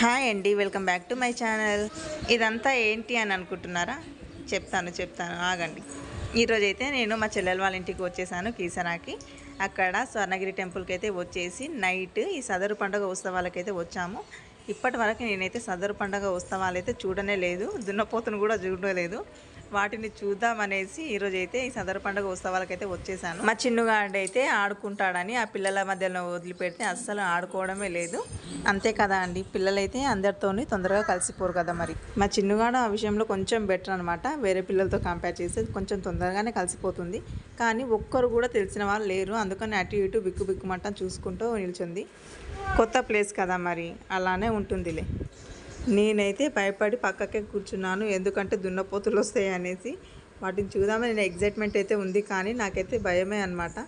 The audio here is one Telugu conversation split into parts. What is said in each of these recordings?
హాయ్ అండి welcome back to my channel. ఇదంతా ఏంటి అని అనుకుంటున్నారా? చెప్తాను చెప్తాను ఆగండి. ఈరోజు అయితే నేను మా చెల్లెల వాళ్ళ ఇంటికి వచ్చేసాను కీసరాకి. అక్కడ స్వర్ణగిరి టెంపుల్కి అయితే వచ్చేసి నైట్ ఈ సదరు పండుగ ఉత్సవాలకైతే వచ్చాము. ఇప్పటి వరకు నేనైతే సదరు పండుగ ఉత్సవాలు అయితే చూడనే లేదు దున్నపోతును కూడా చూడలేదు. వాటిని చూద్దామనేసి ఈరోజు అయితే ఈ సదరు పండుగ ఉత్సవాలకైతే వచ్చేసాను. మా చిన్నుగాడు అయితే ఆడుకుంటాడని ఆ పిల్లల మధ్యలో వదిలిపెడితే అస్సలు ఆడుకోవడమే లేదు. అంతే కదా అండి. పిల్లలైతే అందరితోని తొందరగా కలిసిపోరు కదా మరి. మా చిన్నగాడు ఆ విషయంలో కొంచెం బెటర్ అనమాట వేరే పిల్లలతో కంపేర్ చేస్తే కొంచెం తొందరగానే కలిసిపోతుంది. కానీ ఒక్కరు కూడా తెలిసిన వాళ్ళు లేరు. అందుకని అటు ఇటు బిక్కు బిక్కుమంట చూసుకుంటూ నిల్చుంది. కొత్త ప్లేస్ కదా మరి. అలానే ఉంటుందిలే. నేనైతే భయపడి పక్కకే కూర్చున్నాను. ఎందుకంటే దున్నపోతులు వస్తాయి అనేసి వాటిని చూద్దామని నేను ఎగ్జైట్మెంట్ అయితే ఉంది కానీ నాకైతే భయమే అనమాట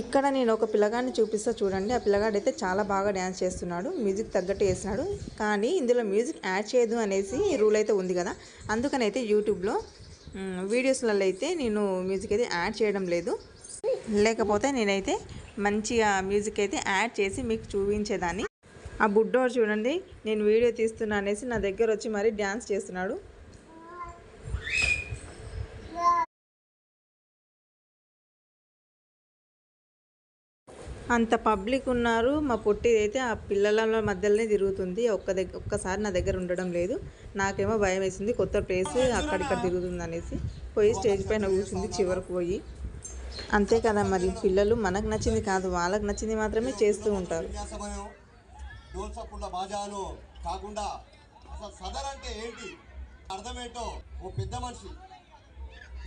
ఇక్కడ నేను ఒక పిల్లగాడిని చూపిస్తా చూడండి. ఆ పిల్లగాడు అయితే చాలా బాగా డ్యాన్స్ చేస్తున్నాడు. మ్యూజిక్ తగ్గట్టు వేసినాడు కానీ ఇందులో మ్యూజిక్ యాడ్ చేయదు అనేసి రూల్ అయితే ఉంది కదా. అందుకని అయితే యూట్యూబ్లో వీడియోస్లలో అయితే నేను మ్యూజిక్ అయితే యాడ్ చేయడం లేదు. లేకపోతే నేనైతే మంచిగా మ్యూజిక్ అయితే యాడ్ చేసి మీకు చూపించేదాన్ని. ఆ బుడ్డోడు చూడండి నేను వీడియో తీస్తున్నా అనేసి నా దగ్గర వచ్చి మరీ డ్యాన్స్ చేస్తున్నాడు. అంత పబ్లిక్ ఉన్నారు మా పొట్టి అయితే ఆ పిల్లల మధ్యలోనే తిరుగుతుంది. ఒక్క దగ్గర ఒక్కసారి నా దగ్గర ఉండడం లేదు. నాకేమో భయం వేసింది కొత్త ప్లేస్ అక్కడిక్కడ తిరుగుతుంది అనేసి. పోయి స్టేజ్ పైన కూర్చుంది చివరికి పోయి. అంతే కదా మరి. పిల్లలు మనకు నచ్చింది కాదు వాళ్ళకి నచ్చింది మాత్రమే చేస్తూ ఉంటారు. విన్యాసమయం కాకుండా అసలు సదర్ అంటే ఏంటి అర్థమేంటో ఓ పెద్ద మనిషి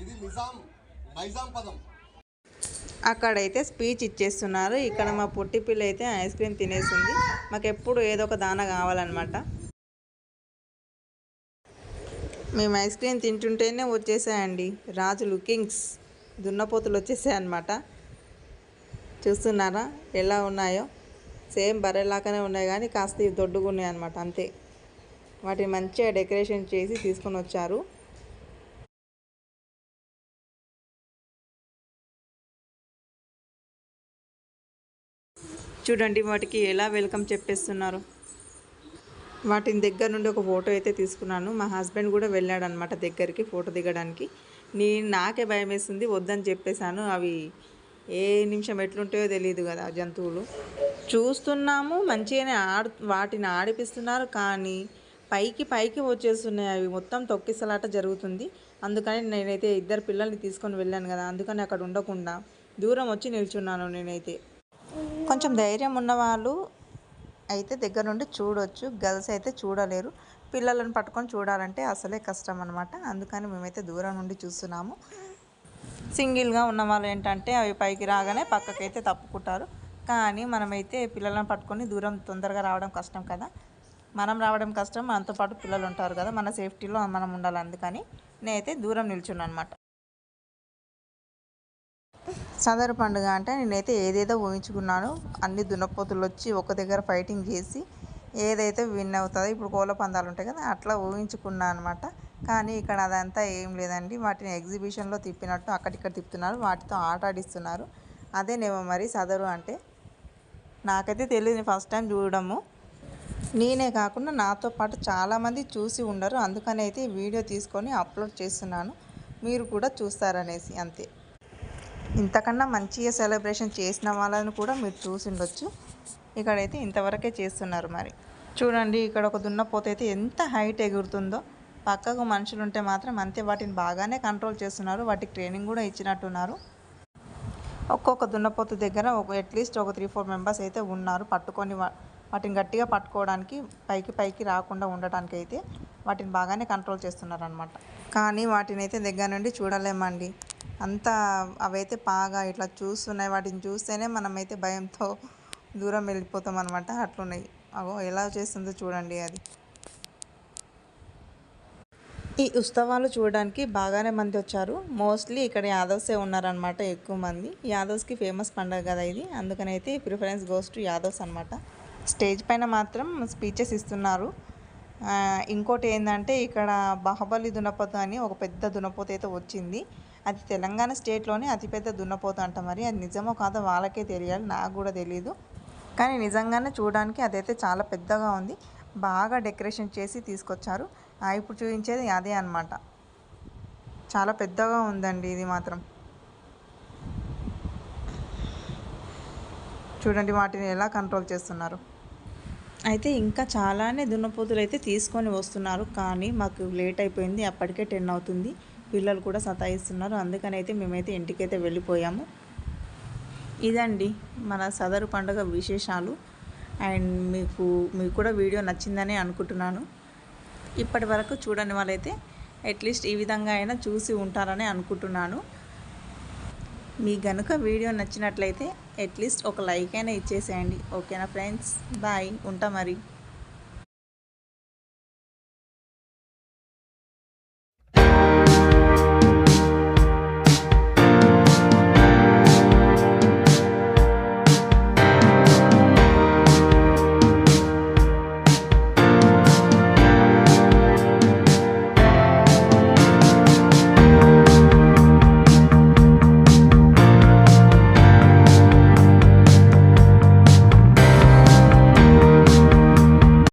ఇది నిజాం నైజాం పదం అక్కడైతే స్పీచ్ ఇచ్చేస్తున్నారు. ఇక్కడ మా పొట్టి పిల్ల అయితే ఐస్ క్రీమ్ తినేసింది. మాకు ఎప్పుడు ఏదో ఒక దాన కావాలన్నమాట. మేము ఐస్ క్రీమ్ తింటుంటేనే వచ్చేసాయండి. రాజులు కింగ్స్. దున్నపోతులు వచ్చేసాయి అనమాట చూస్తున్నారా? ఎలా ఉన్నాయో? సేమ్ బర్రెలాగానే ఉన్నాయి కానీ కాస్త దొడ్డుగా ఉన్నాయి అనమాట అంతే. వాటిని మంచిగా డెకరేషన్ చేసి తీసుకొని వచ్చారు. చూడండి వాటికి ఎలా వెల్కమ్ చెప్పేస్తున్నారు. వాటిని దగ్గర నుండి ఒక ఫోటో అయితే తీసుకున్నాను. మా హస్బెండ్ కూడా వెళ్ళాడు అనమాట దగ్గరికి ఫోటో దిగడానికి. నేను నాకే భయం వేస్తుంది వద్దని చెప్పేశాను. అవి ఏ నిమిషం ఎట్లుంటాయో తెలియదు కదా జంతువులు. చూస్తున్నాము మంచిగానే ఆడు వాటిని ఆడిపిస్తున్నారు కానీ పైకి పైకి వచ్చేస్తున్నాయి. అవి మొత్తం తొక్కిసలాట జరుగుతుంది. అందుకని నేనైతే ఇద్దరు పిల్లల్ని తీసుకొని వెళ్ళాను కదా అందుకని అక్కడ ఉండకుండా దూరం వచ్చి నిల్చున్నాను నేనైతే. కొంచెం ధైర్యం ఉన్నవాళ్ళు అయితే దగ్గర నుండి చూడొచ్చు. గర్ల్స్ అయితే చూడలేరు. పిల్లలను పట్టుకొని చూడాలంటే అసలే కష్టం అనమాట అందుకని మేమైతే దూరం నుండి చూస్తున్నాము. సింగిల్గా ఉన్న వాళ్ళు ఏంటంటే అవి పైకి రాగానే పక్కకైతే తప్పుకుంటారు. కానీ మనమైతే పిల్లలను పట్టుకొని దూరం తొందరగా రావడం కష్టం కదా. మనం రావడం కష్టం మనతో పాటు పిల్లలు ఉంటారు కదా. మన సేఫ్టీలో మనం ఉండాలి. అందుకని నేనైతే దూరం నిల్చున్నాను అనమాట సదరు పండుగ అంటే నేనైతే ఏదేదో ఊహించుకున్నాను. అన్ని దున్నపోతులు వచ్చి ఒక దగ్గర ఫైటింగ్ చేసి ఏదైతే విన్ అవుతుందో ఇప్పుడు కోళ్ళ పందాలు ఉంటాయి కదా అట్లా ఊహించుకున్నాను అనమాట కానీ ఇక్కడ అదంతా ఏం లేదండి. వాటిని ఎగ్జిబిషన్లో తిప్పినట్టు అక్కడిక్కడ తిప్పుతున్నారు. వాటితో ఆట ఆడిస్తున్నారు. అదేనేమో మరి సదరు అంటే నాకైతే తెలియదు ఫస్ట్ టైం చూడడము. నేనే కాకుండా నాతో పాటు చాలామంది చూసి ఉండరు. అందుకని అయితే వీడియో తీసుకొని అప్లోడ్ చేస్తున్నాను. మీరు కూడా చూస్తారనేసి అంతే. ఇంతకన్నా మంచిగా సెలబ్రేషన్ చేసిన వాళ్ళని కూడా మీరు చూసి ఉండొచ్చు. ఇక్కడైతే ఇంతవరకే చేస్తున్నారు మరి. చూడండి ఇక్కడ ఒక దున్నపోత అయితే ఎంత హైట్ ఎగురుతుందో. పక్కకు మనుషులు ఉంటే మాత్రం అంతే వాటిని బాగానే కంట్రోల్ చేస్తున్నారు. వాటికి ట్రైనింగ్ కూడా ఇచ్చినట్టున్నారు. ఒక్కొక్క దున్నపోతు దగ్గర ఒక అట్లీస్ట్ ఒక త్రీ ఫోర్ మెంబర్స్ అయితే ఉన్నారు. పట్టుకొని వా- వాటిని గట్టిగా పట్టుకోవడానికి పైకి పైకి రాకుండా ఉండటానికి అయితే వాటిని బాగానే కంట్రోల్ చేస్తున్నారు అనమాట కానీ వాటిని అయితే దగ్గర నుండి చూడలేమండి. అంతా అవైతే బాగా ఇట్లా చూస్తున్నాయి. వాటిని చూస్తేనే మనమైతే భయంతో దూరం వెళ్ళిపోతాం అనమాట అట్లున్నాయి. అగో ఎలా చేస్తుందో చూడండి అది. ఈ ఉత్సవాలు చూడడానికి బాగానే మంది వచ్చారు. మోస్ట్లీ ఇక్కడ యాదవ్సే ఉన్నారనమాట ఎక్కువ మంది. యాదవ్స్కి ఫేమస్ పండుగ కదా ఇది. అందుకని అయితే ప్రిఫరెన్స్ గోస్ టు యాదవ్స్ అనమాట స్టేజ్ పైన మాత్రం స్పీచెస్ ఇస్తున్నారు. ఇంకోటి ఏంటంటే ఇక్కడ బాహుబలి దున్నపోత అని ఒక పెద్ద దున్నపోత అయితే వచ్చింది. అది తెలంగాణ స్టేట్లోనే అతిపెద్ద దున్నపోత అంట మరి. అది నిజమో కాదో వాళ్ళకే తెలియాలి. నాకు కూడా తెలియదు కానీ నిజంగానే చూడడానికి అదైతే చాలా పెద్దగా ఉంది. బాగా డెకరేషన్ చేసి తీసుకొచ్చారు. ఆ, ఇప్పుడు చూపించేది అదే అన్నమాట. చాలా పెద్దగా ఉందండి ఇది మాత్రం. చూడండి వాటిని ఎలా కంట్రోల్ చేస్తున్నారు. అయితే ఇంకా చాలానే దున్నపోతులు అయితే తీసుకొని వస్తున్నారు. కానీ మాకు లేట్ అయిపోయింది. అప్పటికే టెన్ అవుతుంది. పిల్లలు కూడా సతాయిస్తున్నారు. అందుకని అయితే మేమైతే ఇంటికైతే వెళ్ళిపోయాము. ఇదండి మన సదరు పండుగ విశేషాలు. అండ్ మీకు మీకు కూడా వీడియో నచ్చిందని అనుకుంటున్నాను. ఇప్పటి వరకు చూడని వాళ్ళైతే అట్లీస్ట్ ఈ విధంగా అయినా చూసి ఉంటారని అనుకుంటున్నాను. మీ గనుక వీడియో నచ్చినట్లయితే అట్లీస్ట్ ఒక లైక్ అయినా ఇచ్చేసేయండి. ఓకేనా ఫ్రెండ్స్? బాయ్. ఉంటా మరి.